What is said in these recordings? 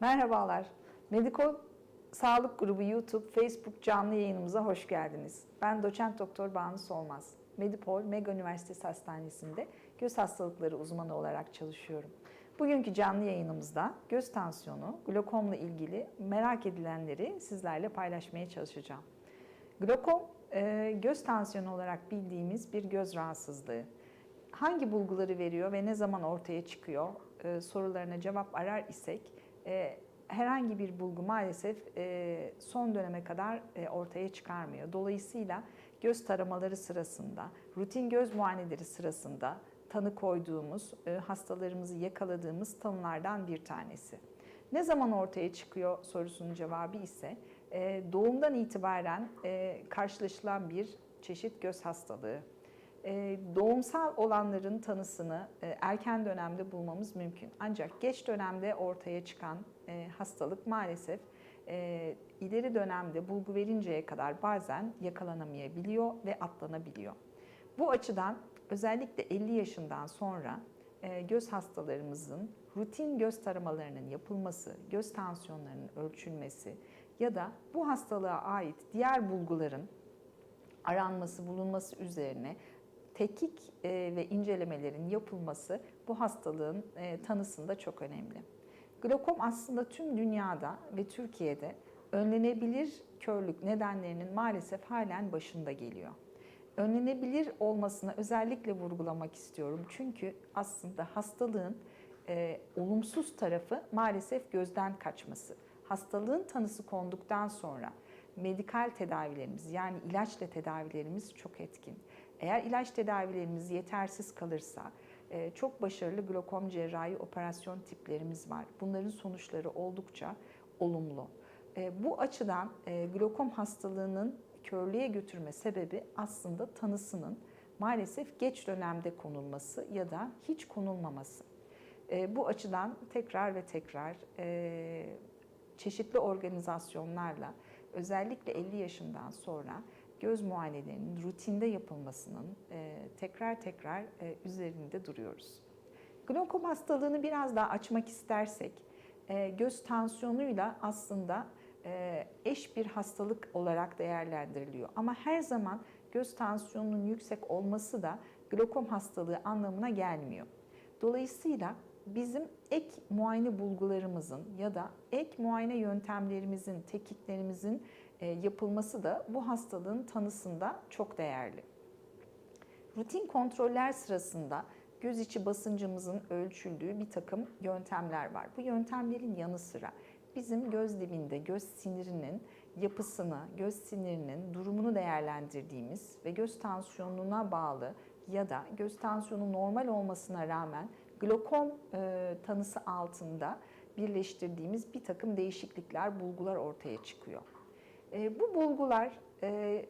Merhabalar. Mediko Sağlık Grubu YouTube, Facebook canlı yayınımıza hoş geldiniz. Ben doçent doktor Banu Solmaz. Medipol Mega Üniversitesi Hastanesi'nde göz hastalıkları uzmanı olarak çalışıyorum. Bugünkü canlı yayınımızda göz tansiyonu, glokomla ilgili merak edilenleri sizlerle paylaşmaya çalışacağım. Glokom, e, göz tansiyonu olarak bildiğimiz bir göz rahatsızlığı. Hangi bulguları veriyor ve ne zaman ortaya çıkıyor e, sorularına cevap arar isek e, herhangi bir bulgu maalesef e, son döneme kadar e, ortaya çıkarmıyor. Dolayısıyla göz taramaları sırasında, rutin göz muayeneleri sırasında tanı koyduğumuz, hastalarımızı yakaladığımız tanılardan bir tanesi. Ne zaman ortaya çıkıyor sorusunun cevabı ise doğumdan itibaren karşılaşılan bir çeşit göz hastalığı. E, doğumsal olanların tanısını e, erken dönemde bulmamız mümkün. Ancak geç dönemde ortaya çıkan e, hastalık maalesef ileri dönemde bulgu verinceye kadar bazen yakalanamayabiliyor ve atlanabiliyor. Bu açıdan özellikle 50 yaşından sonra göz hastalarımızın rutin göz taramalarının yapılması, göz tansiyonlarının ölçülmesi ya da bu hastalığa ait diğer bulguların aranması, bulunması üzerine tekik e, ve incelemelerin yapılması bu hastalığın e, tanısında çok önemli. Glokom aslında tüm dünyada ve Türkiye'de önlenebilir körlük nedenlerinin maalesef halen başında geliyor. Önlenebilir olmasına özellikle vurgulamak istiyorum. Çünkü aslında hastalığın e, olumsuz tarafı maalesef gözden kaçması. Hastalığın tanısı konduktan sonra medikal tedavilerimiz yani ilaçla tedavilerimiz çok etkin. Eğer ilaç tedavilerimiz yetersiz kalırsa e, çok başarılı glokom cerrahi operasyon tiplerimiz var. Bunların sonuçları oldukça olumlu. E, bu açıdan e, glokom hastalığının körlüğe götürme sebebi aslında tanısının maalesef geç dönemde konulması ya da hiç konulmaması. Bu açıdan tekrar ve tekrar çeşitli organizasyonlarla özellikle 50 yaşından sonra göz muayenelerinin rutinde yapılmasının e, tekrar tekrar e, üzerinde duruyoruz. Glokom hastalığını biraz daha açmak istersek, e, göz tansiyonuyla aslında eş bir hastalık olarak değerlendiriliyor. Ama her zaman göz tansiyonunun yüksek olması da glokom hastalığı anlamına gelmiyor. Dolayısıyla bizim ek muayene bulgularımızın ya da ek muayene yöntemlerimizin, tekniklerimizin e, yapılması da bu hastalığın tanısında çok değerli. Rutin kontroller sırasında göz içi basıncımızın ölçüldüğü bir takım yöntemler var. Bu yöntemlerin yanı sıra bizim göz dibinde göz sinirinin yapısını, göz sinirinin durumunu değerlendirdiğimiz ve göz tansiyonuna bağlı ya da göz tansiyonu normal olmasına rağmen glokom e, tanısı altında birleştirdiğimiz bir takım değişiklikler, bulgular ortaya çıkıyor. E, bu bulgular e,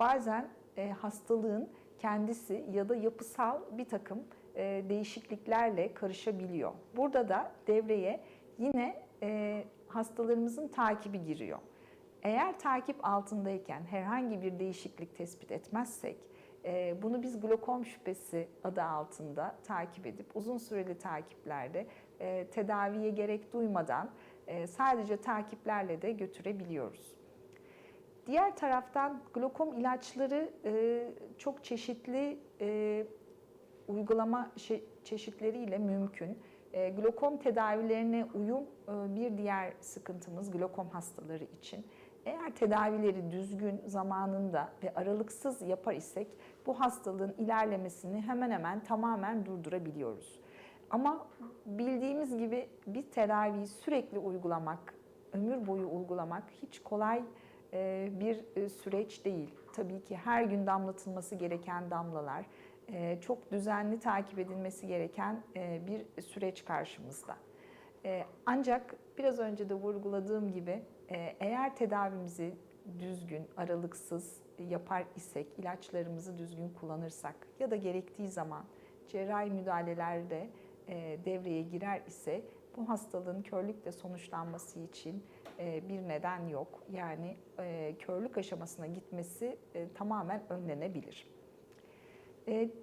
bazen e, hastalığın kendisi ya da yapısal bir takım e, değişikliklerle karışabiliyor. Burada da devreye yine e, hastalarımızın takibi giriyor. Eğer takip altındayken herhangi bir değişiklik tespit etmezsek, e, bunu biz glokom şüphesi adı altında takip edip uzun süreli takiplerde e, tedaviye gerek duymadan e, sadece takiplerle de götürebiliyoruz. Diğer taraftan glokom ilaçları çok çeşitli uygulama çeşitleriyle mümkün. Glokom tedavilerine uyum bir diğer sıkıntımız glokom hastaları için. Eğer tedavileri düzgün, zamanında ve aralıksız yapar isek bu hastalığın ilerlemesini hemen hemen tamamen durdurabiliyoruz. Ama bildiğimiz gibi bir tedaviyi sürekli uygulamak, ömür boyu uygulamak hiç kolay e, bir e, süreç değil. Tabii ki her gün damlatılması gereken damlalar, e, çok düzenli takip edilmesi gereken bir süreç karşımızda. Ancak biraz önce de vurguladığım gibi eğer tedavimizi düzgün, aralıksız yapar isek, ilaçlarımızı düzgün kullanırsak ya da gerektiği zaman cerrahi müdahalelerde devreye girer ise bu hastalığın körlükle sonuçlanması için e, bir neden yok. Yani e, körlük aşamasına gitmesi e, tamamen önlenebilir.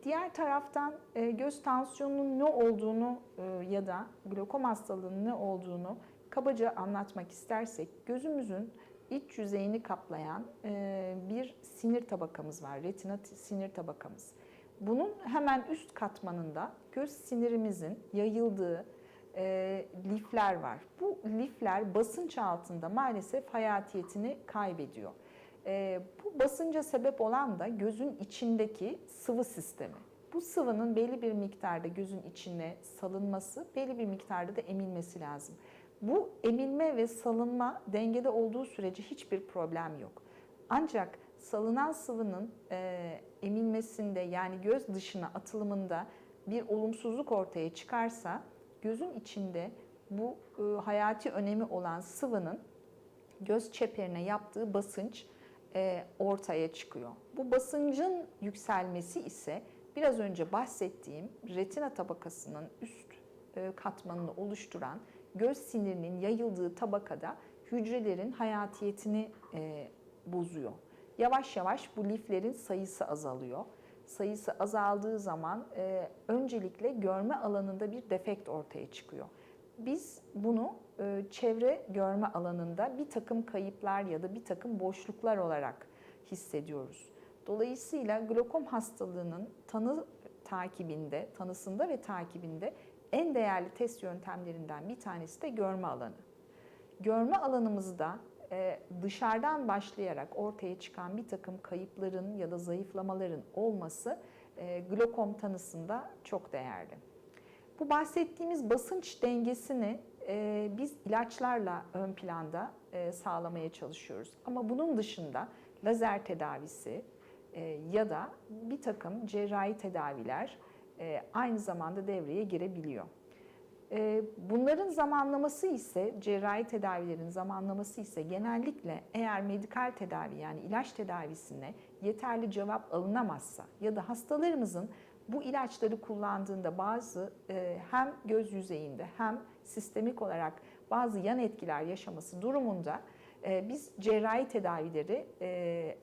Diğer taraftan göz tansiyonunun ne olduğunu ya da glokom hastalığının ne olduğunu kabaca anlatmak istersek gözümüzün iç yüzeyini kaplayan bir sinir tabakamız var. Retina sinir tabakamız. Bunun hemen üst katmanında göz sinirimizin yayıldığı e, lifler var. Bu lifler basınç altında maalesef hayatiyetini kaybediyor. E, bu basınca sebep olan da gözün içindeki sıvı sistemi. Bu sıvının belli bir miktarda gözün içine salınması, belli bir miktarda da emilmesi lazım. Bu emilme ve salınma dengede olduğu sürece hiçbir problem yok. Ancak salınan sıvının e, emilmesinde yani göz dışına atılımında bir olumsuzluk ortaya çıkarsa gözün içinde bu e, hayati önemi olan sıvının göz çeperine yaptığı basınç e, ortaya çıkıyor. Bu basıncın yükselmesi ise biraz önce bahsettiğim retina tabakasının üst e, katmanını oluşturan göz sinirinin yayıldığı tabakada hücrelerin hayatiyetini e, bozuyor. Yavaş yavaş bu liflerin sayısı azalıyor. Sayısı azaldığı zaman e, öncelikle görme alanında bir defekt ortaya çıkıyor. Biz bunu e, çevre görme alanında bir takım kayıplar ya da bir takım boşluklar olarak hissediyoruz. Dolayısıyla glokom hastalığının tanı takibinde, tanısında ve takibinde en değerli test yöntemlerinden bir tanesi de görme alanı. Görme alanımızda dışarıdan başlayarak ortaya çıkan bir takım kayıpların ya da zayıflamaların olması e, glokom tanısında çok değerli. Bu bahsettiğimiz basınç dengesini e, biz ilaçlarla ön planda e, sağlamaya çalışıyoruz. Ama bunun dışında lazer tedavisi e, ya da bir takım cerrahi tedaviler e, aynı zamanda devreye girebiliyor. E, bunların zamanlaması ise cerrahi tedavilerin zamanlaması ise genellikle eğer medikal tedavi yani ilaç tedavisine yeterli cevap alınamazsa ya da hastalarımızın bu ilaçları kullandığında bazı e, hem göz yüzeyinde hem sistemik olarak bazı yan etkiler yaşaması durumunda e, biz cerrahi tedavileri e,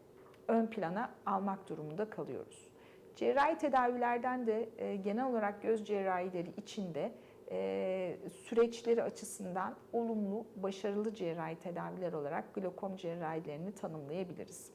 ön plana almak durumunda kalıyoruz. Cerrahi tedavilerden de genel olarak göz cerrahileri içinde e, süreçleri açısından olumlu, başarılı cerrahi tedaviler olarak glokom cerrahilerini tanımlayabiliriz.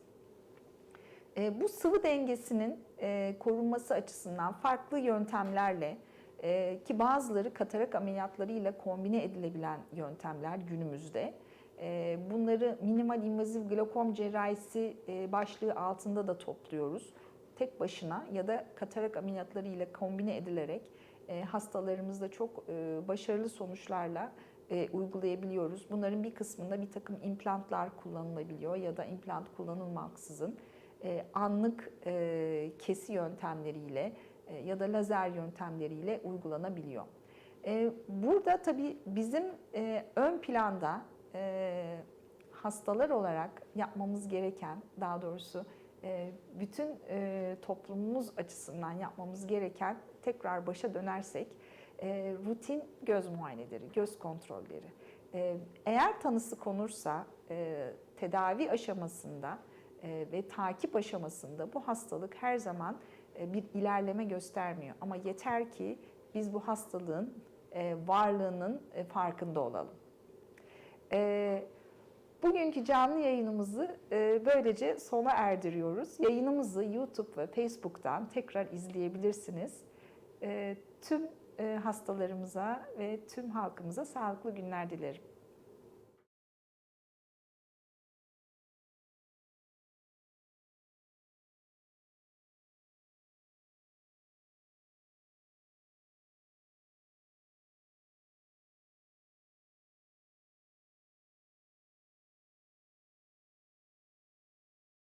E, bu sıvı dengesinin e, korunması açısından farklı yöntemlerle e, ki bazıları katarak ameliyatlarıyla kombine edilebilen yöntemler günümüzde. E, bunları minimal invaziv glokom cerrahisi e, başlığı altında da topluyoruz. Tek başına ya da katarak ameliyatları ile kombine edilerek hastalarımızda çok e, başarılı sonuçlarla e, uygulayabiliyoruz. Bunların bir kısmında bir takım implantlar kullanılabiliyor ya da implant kullanılmaksızın e, anlık e, kesi yöntemleriyle e, ya da lazer yöntemleriyle uygulanabiliyor. E, burada tabii bizim e, ön planda e, hastalar olarak yapmamız gereken, daha doğrusu e, bütün e, toplumumuz açısından yapmamız gereken tekrar başa dönersek e, rutin göz muayeneleri, göz kontrolleri. E, eğer tanısı konursa e, tedavi aşamasında e, ve takip aşamasında bu hastalık her zaman e, bir ilerleme göstermiyor. Ama yeter ki biz bu hastalığın e, varlığının e, farkında olalım. E, Bugünkü canlı yayınımızı e, böylece sona erdiriyoruz. Yayınımızı YouTube ve Facebook'tan tekrar izleyebilirsiniz. E, tüm e, hastalarımıza ve tüm halkımıza sağlıklı günler dilerim.